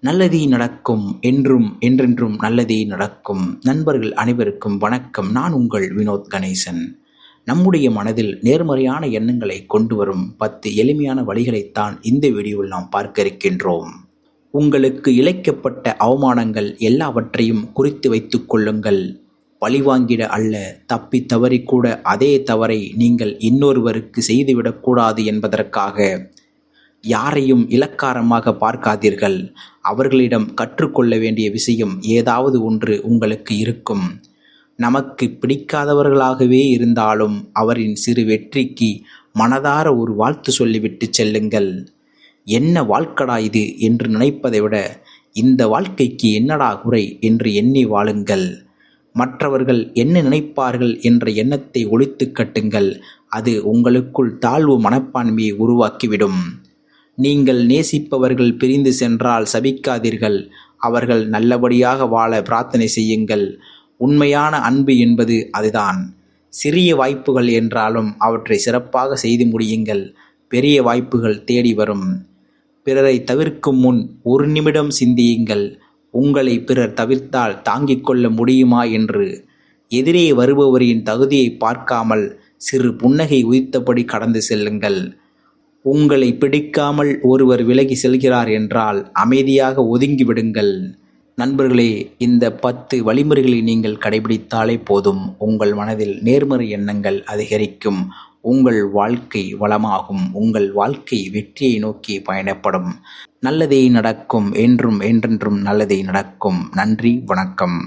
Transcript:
நல்லதே நடக்கும் என்றும் என்றென்றும் நல்லதே நடக்கும். நண்பர்கள் அனைவருக்கும் வணக்கம். நான் உங்கள் வினோத் கணேசன். நம்முடைய மனதில் நேர்மறையான எண்ணங்களை கொண்டு வரும் பத்து எளிமையான வழிகளைத்தான் இந்த வீடியோவில் நாம் பார்க்க இருக்கின்றோம். உங்களுக்கு இழைக்கப்பட்ட அவமானங்கள் எல்லாவற்றையும் குறித்து வைத்து கொள்ளுங்கள். பழிவாங்கிட அல்ல தப்பி தவறி கூட அதே தவறை நீங்கள் இன்னொருவருக்கு செய்துவிடக்கூடாது என்பதற்காக யாரையும் இலக்காரமாக பார்க்காதீர்கள். அவர்களிடம் கற்றுக்கொள்ள வேண்டிய விஷயம் ஏதாவது ஒன்று உங்களுக்கு இருக்கும். நமக்கு பிடிக்காதவர்களாகவே இருந்தாலும் அவரின் சிறு வெற்றிக்கு மனதார ஒரு வாழ்த்து சொல்லிவிட்டு செல்லுங்கள். என்ன வாழ்க்கடா இது என்று நினைப்பதை விட இந்த வாழ்க்கைக்கு என்னடா குறை என்று எண்ணி வாழுங்கள். மற்றவர்கள் என்ன நினைப்பார்கள் என்ற எண்ணத்தை ஒழித்து கட்டுங்கள். அது உங்களுக்குள் தாழ்வு மனப்பான்மையை உருவாக்கிவிடும். நீங்கள் நேசிப்பவர்கள் பிரிந்து சென்றால் சபிக்காதீர்கள். அவர்கள் நல்லபடியாக வாழ பிரார்த்தனை செய்யுங்கள். உண்மையான அன்பு என்பது அதுதான். சிறிய வாய்ப்புகள் என்றாலும் அவற்றை சிறப்பாக செய்து முடியுங்கள். பெரிய வாய்ப்புகள் தேடி வரும். பிறரை தவிர்க்கும் முன் ஒரு நிமிடம் சிந்தியுங்கள். உங்களை பிறர் தவிர்த்தால் தாங்கிக் கொள்ள முடியுமா என்று. எதிரே வருபவரின் தகுதியை பார்க்காமல் சிறு புன்னகை உதித்தபடி கடந்து செல்லுங்கள். உங்களை பிடிக்காமல் ஒருவர் விலகி செல்கிறார் என்றால் அமைதியாக ஒதுங்கிவிடுங்கள். நண்பர்களே இந்த பத்து வழிமுறைகளை நீங்கள் கடைபிடித்தாலே போதும். உங்கள் மனதில் நேர்மறை எண்ணங்கள் அதிகரிக்கும். உங்கள் வாழ்க்கை வளமாகும். உங்கள் வாழ்க்கை வெற்றியை நோக்கி பயணப்படும். நல்லதே நடக்கும் என்றும் என்றென்றும் நல்லதே நடக்கும். நன்றி வணக்கம்.